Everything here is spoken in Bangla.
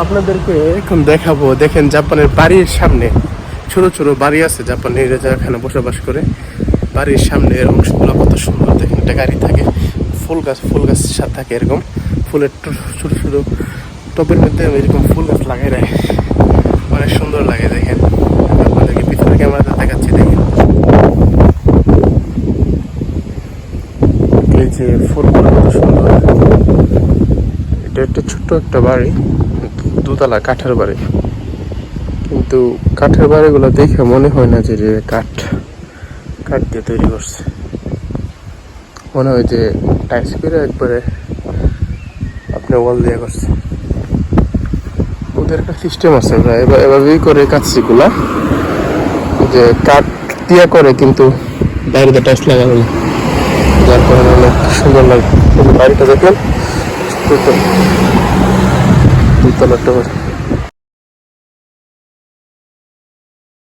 আপনাদেরকে এখন দেখাবো, দেখেন জাপানের বাড়ির সামনে, ছোট ছোট বাড়ি আছে জাপানিরা যারা এখানে বসবাস করে, বাড়ির সামনে সামনের অংশগুলো কত সুন্দর, দেখেন একটা গাড়ি থাকে, ফুল গাছ ফুল গাছ সাথে থাকে এরকম, ফুলের ছোট ছোট টবের মধ্যে এরকম ফুল গাছ লাগাই রাখে। অনেক সুন্দর লাগে, দেখেন। আপনাদেরকে পিছনে ক্যামেরাতে দেখাচ্ছি, দেখেন। এই যে ফুলগুলো কত সুন্দর। এটা একটা ছোট্ট একটা বাড়ি। দুতলা কাঠের বাড়ি। কিন্তু কাঠের বাড়িগুলো দেখে মনে হয় না যে কাঠ কাঠ দিয়ে তৈরি করছে। মনে হয় যে টাইস করে একবারে আপনি ওয়াল দিয়ে করছে। ওদের একটা সিস্টেম আছে এবার এভাবেই করে কাজগুলা। যে কাঠ দিয়ে করে কিন্তু বাইরে টাইস লাগানো না যার কারণে অনেক সুন্দর লাগে। বাড়িটা দেখলেন 怎么？怎